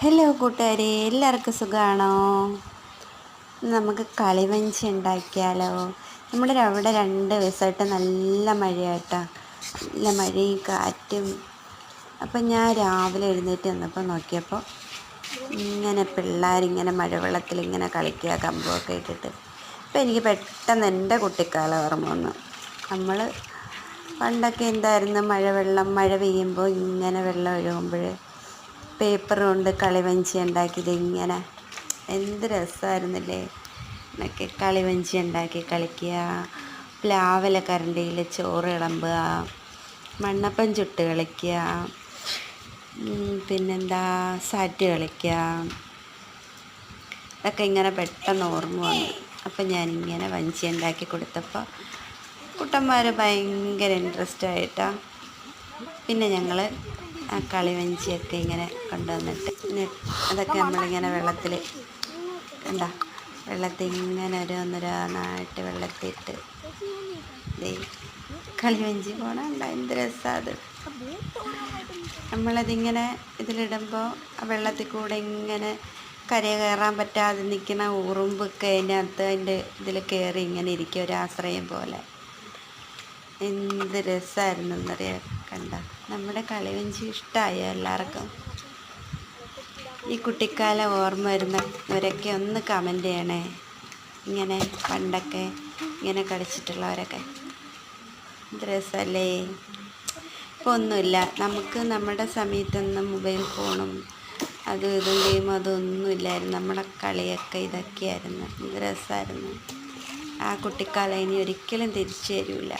Hello കൂട്ടുകാരെ. എല്ലാവർക്കും സുഖമാണോ നമുക്ക് കളിവഞ്ചി ഉണ്ടാക്കിയാലോ? നമ്മുടെ അവിടെ രണ്ട് ദിവസമായിട്ട് നല്ല മഴയായിട്ടാ നല്ല മഴയും കാറ്റും. അപ്പം ഞാൻ രാവിലെ എഴുന്നേറ്റ് വന്നപ്പോൾ നോക്കിയപ്പോൾ ഇങ്ങനെ പിള്ളേരിങ്ങനെ മഴവെള്ളത്തിൽ ഇങ്ങനെ കളിക്കുക കമ്പൊക്കെ ഇട്ടിട്ട്. അപ്പം എനിക്ക് പെട്ടെന്ന് എന്റെ കുട്ടിക്കാല ഓർമ്മ വന്നു. നമ്മൾ പണ്ടൊക്കെ എന്തായിരുന്നു? മഴവെള്ളം മഴ പെയ്യുമ്പോൾ ഇങ്ങനെ വെള്ളം ഒഴുകുമ്പോൾ പേപ്പർ കൊണ്ട് കളിവഞ്ചി ഉണ്ടാക്കിയത് ഇങ്ങനെ. എന്ത് രസമായിരുന്നില്ലേ? എന്നൊക്കെ കളിവഞ്ചി ഉണ്ടാക്കി കളിക്കുക. പ്ലാവില കരണ്ടിയിൽ ചോറ് ഇളമ്പുക മണ്ണപ്പം ചുട്ട് കളിക്കുക. പിന്നെന്താ? സാറ്റ് കളിക്കുക. ഇതൊക്കെ ഇങ്ങനെ പെട്ടെന്ന് ഓർമ്മ വന്നു. അപ്പം ഞാനിങ്ങനെ വഞ്ചി ഉണ്ടാക്കി കൊടുത്തപ്പോൾ കുട്ടന്മാർ ഭയങ്കര ഇൻട്രസ്റ്റ് ആയിട്ടാണ് പിന്നെ ഞങ്ങൾ ആ കളിവഞ്ചിയൊക്കെ ഇങ്ങനെ കൊണ്ടുവന്നിട്ട് അതൊക്കെ നമ്മളിങ്ങനെ വെള്ളത്തിൽ കണ്ട? വെള്ളത്തിൽ ഇങ്ങനെ ഒരു ഒന്നൊരാനായിട്ട് വെള്ളത്തിയിട്ട് കളിവഞ്ചി പോണ എന്ത് രസമാണ് നമ്മളതിങ്ങനെ ഇതിലിടുമ്പോൾ വെള്ളത്തിൽ കൂടെ ഇങ്ങനെ കര കയറാൻ പറ്റാതെ നിൽക്കുന്ന ഉറുമ്പൊക്കെ അതിനകത്ത് അതിന്റെ ഇതിൽ കയറി ഇങ്ങനെ ഇരിക്കും ഒരാശ്രയം പോലെ. എന്ത് രസമായിരുന്നു എന്നറിയാം കണ്ട. നമ്മുടെ കളിവഞ്ചി ഇഷ്ടമായോ എല്ലാവർക്കും? ഈ കുട്ടിക്കാല ഓർമ്മ വരുന്നവരൊക്കെ ഒന്ന് കമന്റ് ചെയ്യണേ. ഇങ്ങനെ പണ്ടൊക്കെ ഇങ്ങനെ കളിച്ചിട്ടുള്ളവരൊക്കെ. രസമല്ലേ ഇപ്പോൾ ഒന്നുമില്ല. നമുക്ക് നമ്മുടെ സമയത്തൊന്നും മൊബൈൽ ഫോണും അതും ഇതും ഗെയിമും അതൊന്നും ഇല്ലായിരുന്നു. നമ്മളെ കളിയൊക്കെ ഇതൊക്കെയായിരുന്നു. രസമായിരുന്നു. ആ കുട്ടിക്കാലം ഇനി ഒരിക്കലും തിരിച്ചു തരില്ല